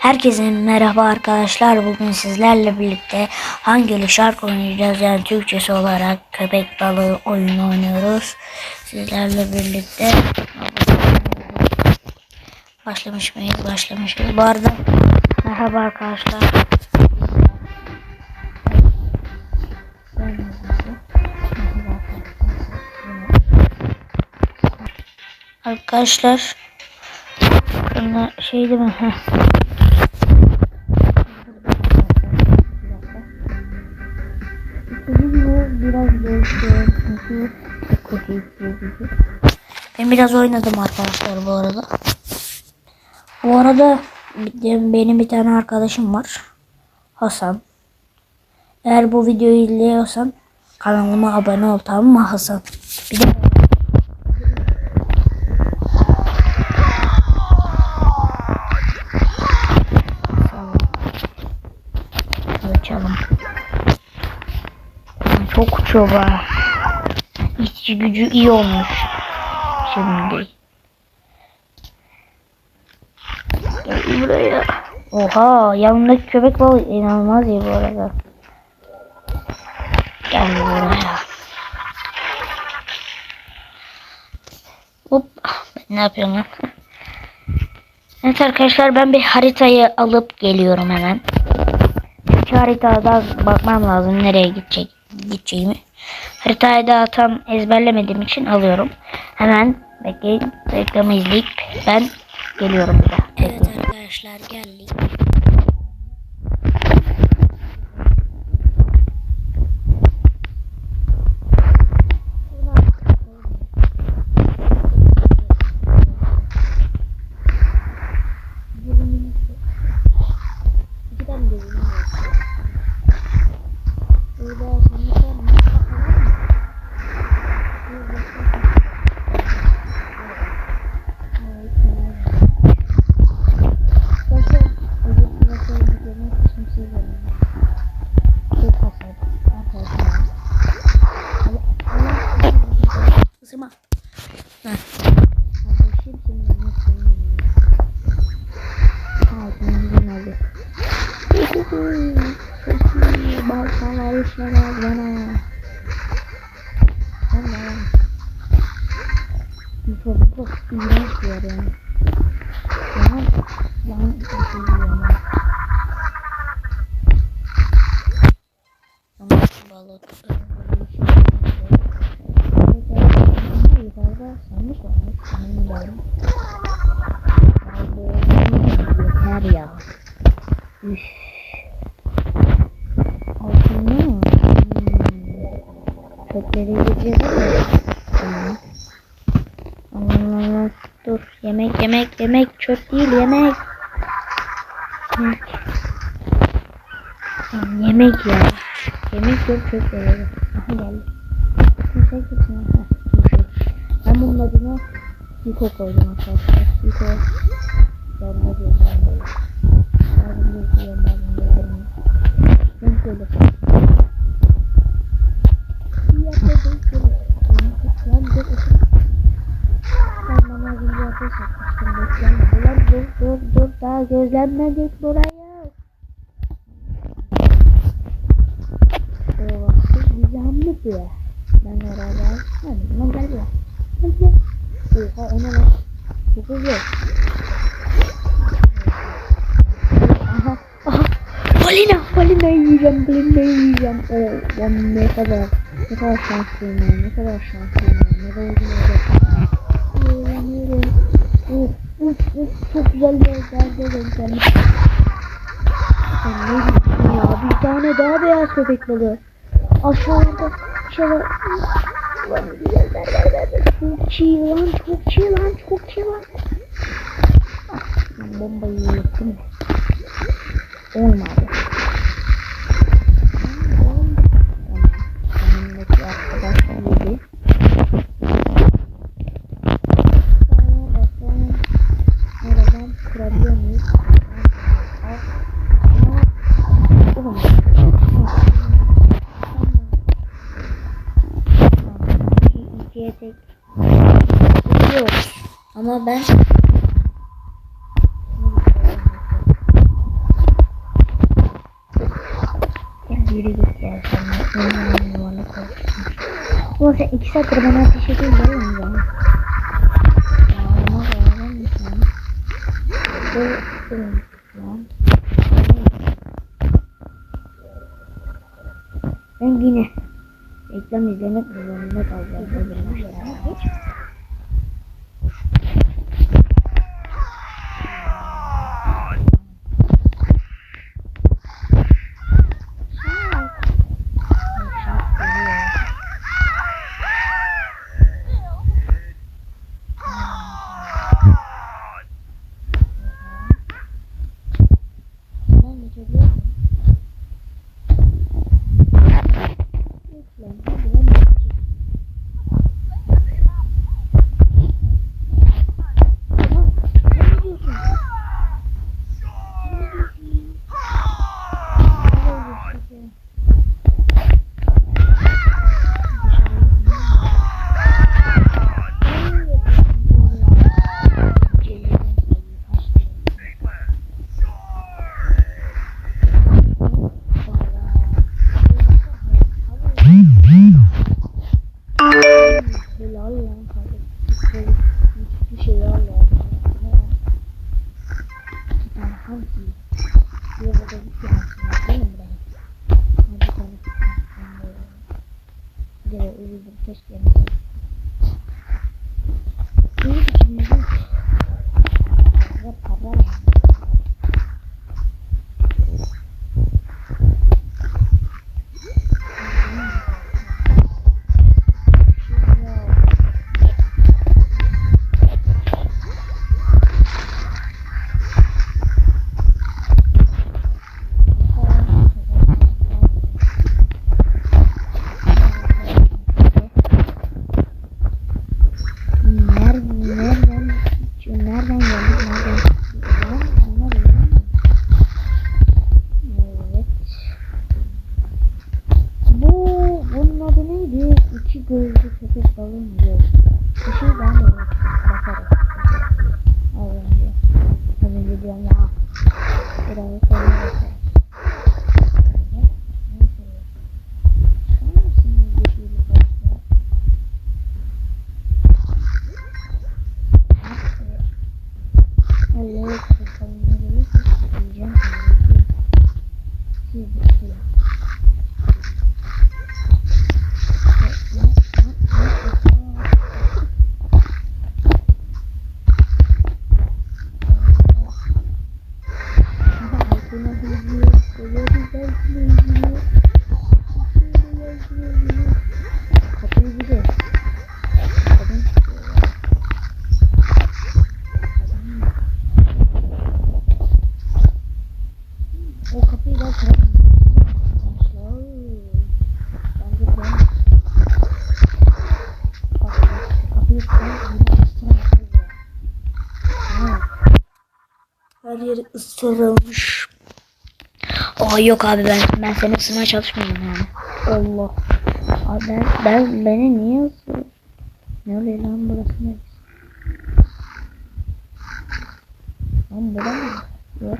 Herkese merhaba arkadaşlar. Bugün sizlerle birlikte hangili şarkı oynayacağız? Yani Türkçesi olarak köpek balığı oyunu oynuyoruz. Sizlerle birlikte başlamış mıyız? Başlamışız. Bu arada merhaba arkadaşlar. Arkadaşlar şey değil mi? Ben biraz oynadım arkadaşlar bu arada. Bu arada benim bir tane arkadaşım var. Hasan. Eğer bu videoyu izliyorsan kanalıma abone ol tamam mı Hasan? Bir de Be. İşçi gücü iyi olmuş. Şimdi. Gel buraya. Oha yanındaki köpek balığı inanılmaz iyi bu arada. Gel buraya. Hop. Ne yapıyorum lan? Evet arkadaşlar ben bir haritayı alıp geliyorum hemen. Çünkü haritada bakmam lazım nereye gidecek gideceğimi. Haritayı da tam ezberlemediğim için alıyorum. Hemen bekleyin reklamı izleyip ben geliyorum bir daha. Evet arkadaşlar geldik. İğrenç bir yer yani. Lan, lan bir şey ben. Ama balık. Yukarıda sanmış varmış. Sanırım bilmiyorum. Yeter ya. Üf. Altını mı? Çöpleri yiyeceğiz ama. Tamam. Yemek yemek yemek. Çöp değil yemek. Yemek. Tamam, yemek ya. Yemek yok çöp verelim. Aha geldi. Ben bunun adına Niko koydum arkadaşlar. Ben ne diyorum ben böyle. Bazen gözlüyorum bazen gözlüyorum. Ben şöyle. İyi Ben orada. Hadi lan gel buraya. Gel buraya. Oha o ne lan? Çok hızlı. Aha. Aha. Balina. Balina yiyeceğim. Balina yiyeceğim. Oh, ben ne kadar ne kadar şanslıyım ya. Ne kadar şanslıyım ya. Ne kadar uzun olacak. Yürüyorum. Uf, uf, uf. Çok güzel bir yerde denk gelmiş. Sen ne diyorsun ya? Bir tane daha beyaz köpek balığı. Aşağıda aşağıda. Lan güzel ver ver ver ver. Çok iyi lan çok iyi lan çok iyi lan. Ah, ben bombayı yuttum. Olmadı. ben Yürü git ya sen. Benim yuvarlak olsun. Ulan sen iki saattir bana ateş ediyorsun ya? Ben yine reklam izlemek üzere. Bir de uyudum keşke yemeseydim. İyi düşünmedim. Mı? Yok. Bir şey ben de. Bakarım. Az önce. Az önce diyorum ya. Biraz Isırılmış. Aa yok abi ben ben seni ısırmaya çalışmadım yani. Allah. Abi ben, ben beni niye ısırıyorsun? Ne oluyor lan burası ne? Lan burada mı? Yok.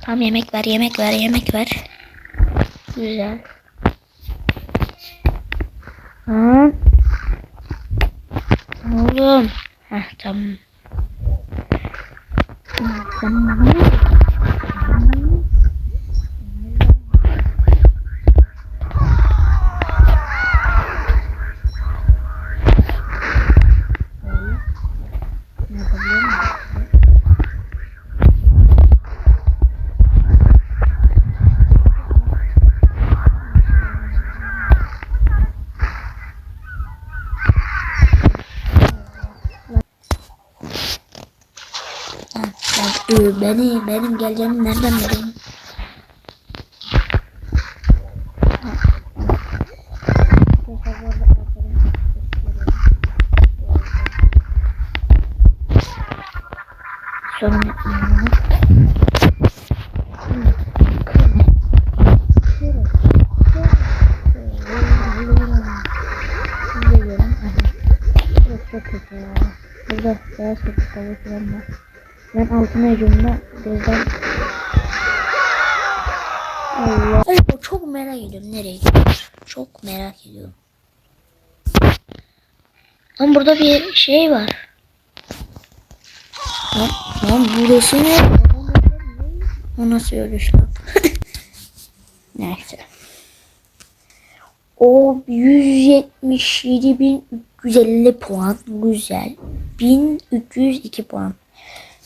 Tam yemek ver, yemek ver, yemek ver. Güzel. Ha? Oğlum. Heh tamam. Tamam. Ne yapabiliyor muyum? Ben, ben, beni, benim geleceğimi nereden bileyim? Sorun etmiyorum. Çok kötü ya. Burada beyaz köpek balığı falan var. Ben altına ucumda gözden Allah. Ay, çok merak ediyorum nereye gidiyor. Çok merak ediyorum. Lan burada bir şey var. Lan, lan burası ne? O nasıl ölüş lan? Neyse. O 177.350 puan. Güzel. 1302 puan.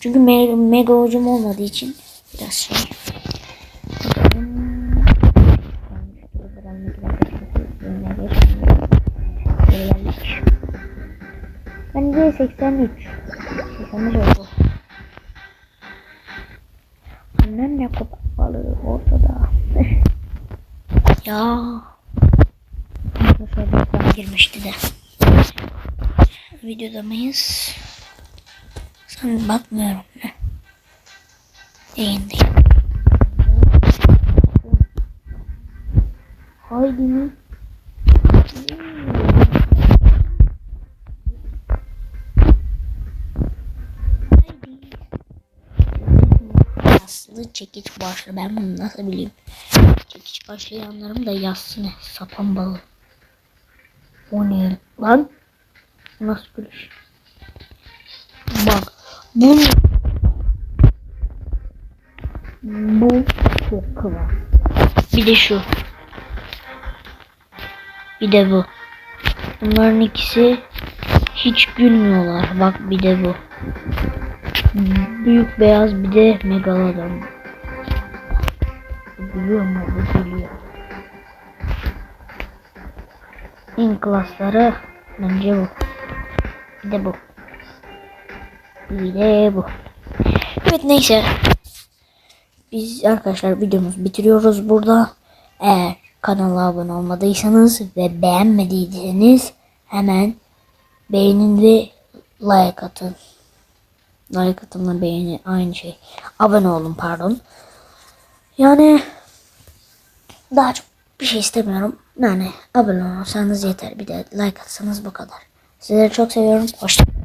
Çünkü me mega hocam olmadığı için biraz şey. Bence 83. 83 oldu. Annem ne köpek balığı ortada. ya. Reklam girmişti de. Videoda mıyız? Sen bakmıyorum ne? Yayındayım. Haydi mi? Yaslı çekiç başlı. Ben bunu nasıl bileyim? Çekiç başlayanlarım da yazsın. he. Sapan balı. O ne lan? Nasıl gülüş? Bak. Bu Bu çok. Bir de şu. Bir de bu. Bunların ikisi hiç gülmüyorlar. Bak bir de bu. Büyük beyaz bir de megalodon. Bu Gülüyor mu? Bu gülüyor. En klasları bence bu. Bir de bu. De bu. Evet neyse. Biz arkadaşlar videomuzu bitiriyoruz burada. Eğer kanala abone olmadıysanız ve beğenmediyseniz hemen beğenili like atın. Like atımla beğeni aynı şey. Abone olun pardon. Yani daha çok bir şey istemiyorum. Yani abone olursanız yeter. Bir de like atsanız bu kadar. Sizleri çok seviyorum. Hoşçakalın.